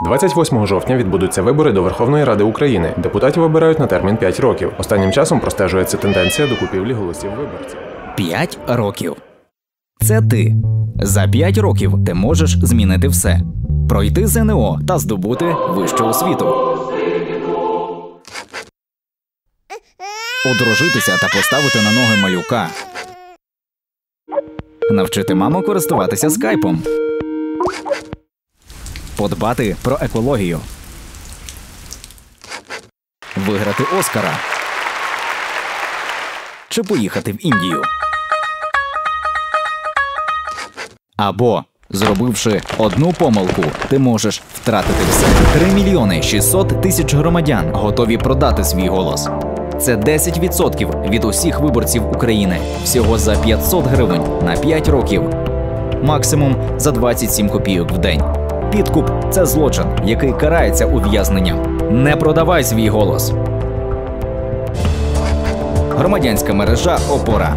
28 жовтня відбудуться вибори до Верховної Ради України. Депутатів обирають на термін 5 років. Останнім часом простежується тенденція до купівлі голосів виборців. 5 років. Це ти. За 5 років ти можеш змінити все. Пройти ЗНО та здобути вищу освіту. Одружитися та поставити на ноги малюка. Навчити маму користуватися скайпом. Подбати про екологію. Виграти Оскара. Чи поїхати в Індію. Або, зробивши одну помилку, ти можеш втратити все. 3 мільйони 600 тисяч громадян готові продати свій голос. Це 10% від усіх виборців України. Всього за 500 гривень на 5 років. Максимум за 27 копійок в день. Підкуп це злочин, який карається ув'язненням. Не продавай свій голос. Громадянська мережа Опора.